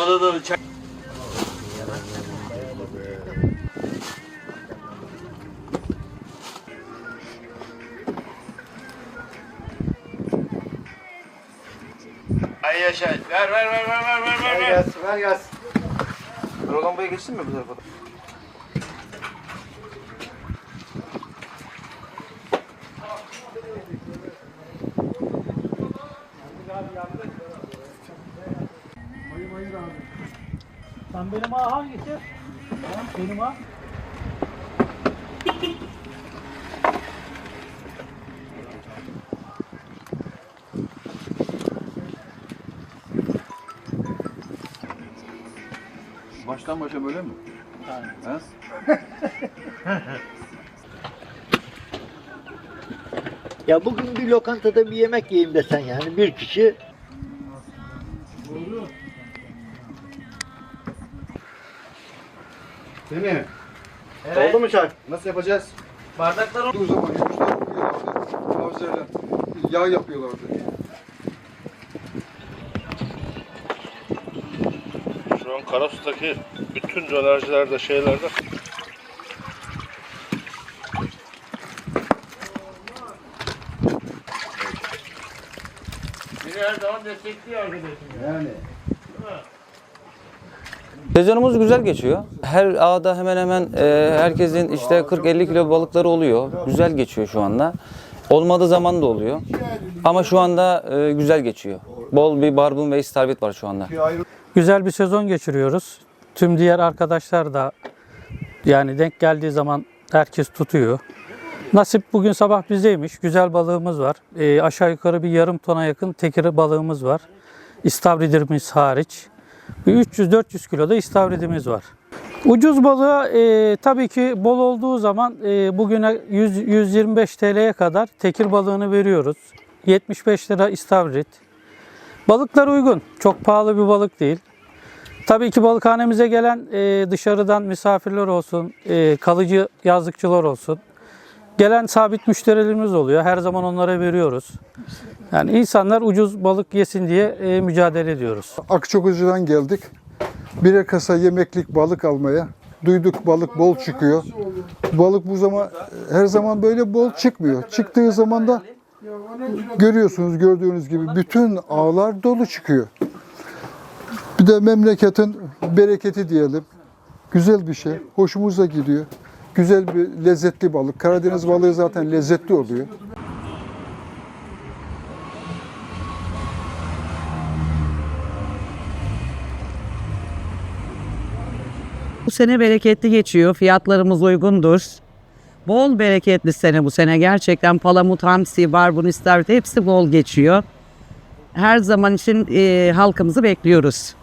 Havada da bıçak. Ay yaşa. Ver ver ver ver ver ver ver. ver. gelsin, ver gelsin. Rogan Bey'e geçtin mi bu tarafa? da? Sen benim ağa hangisi? Tamam, benim ağa. Baştan başa böyle mi? Aynen. Ya bugün bir lokantada bir yemek yiyeyim desen yani bir kişi Değil mi? Evet. Oldu mu çay? Nasıl yapacağız? Bardaklar O zaman yumuşlar yapıyorlardı. Tavsiyeler. Yağ yapıyorlardı. Şu an Karasu'daki bütün dönercilerde şeylerde biri her zaman destekliyor arkadaşım. Yani. Sezonumuz güzel geçiyor. Her ağda hemen hemen e, herkesin işte 40-50 kilo balıkları oluyor. Güzel geçiyor şu anda. Olmadığı zaman da oluyor. Ama şu anda e, güzel geçiyor. Bol bir barbun ve istavrit var şu anda. Güzel bir sezon geçiriyoruz. Tüm diğer arkadaşlar da yani denk geldiği zaman herkes tutuyor. Nasip bugün sabah bizdeymiş. Güzel balığımız var. Ee, aşağı yukarı bir yarım tona yakın tekir balığımız var. İstavridimiz hariç. Bir 300-400 kilo da istavridimiz var. Ucuz balığa e, tabii ki bol olduğu zaman e, bugüne 100, 125 TL'ye kadar tekir balığını veriyoruz. 75 lira istavrit. Balıklar uygun. Çok pahalı bir balık değil. Tabii ki balıkhanemize gelen e, dışarıdan misafirler olsun, e, kalıcı yazlıkçılar olsun. Gelen sabit müşterilerimiz oluyor. Her zaman onlara veriyoruz. Yani insanlar ucuz balık yesin diye e, mücadele ediyoruz. Akçakocu'dan geldik. Birer kasa yemeklik balık almaya. Duyduk balık bol çıkıyor. Balık bu zaman her zaman böyle bol çıkmıyor. Çıktığı zaman da görüyorsunuz gördüğünüz gibi bütün ağlar dolu çıkıyor. Bir de memleketin bereketi diyelim. Güzel bir şey. Hoşumuza gidiyor. Güzel bir lezzetli balık. Karadeniz balığı zaten lezzetli oluyor. Bu sene bereketli geçiyor. Fiyatlarımız uygundur. Bol bereketli sene bu sene. Gerçekten palamut, hamsi, barbun, istavrit hepsi bol geçiyor. Her zaman için e, halkımızı bekliyoruz.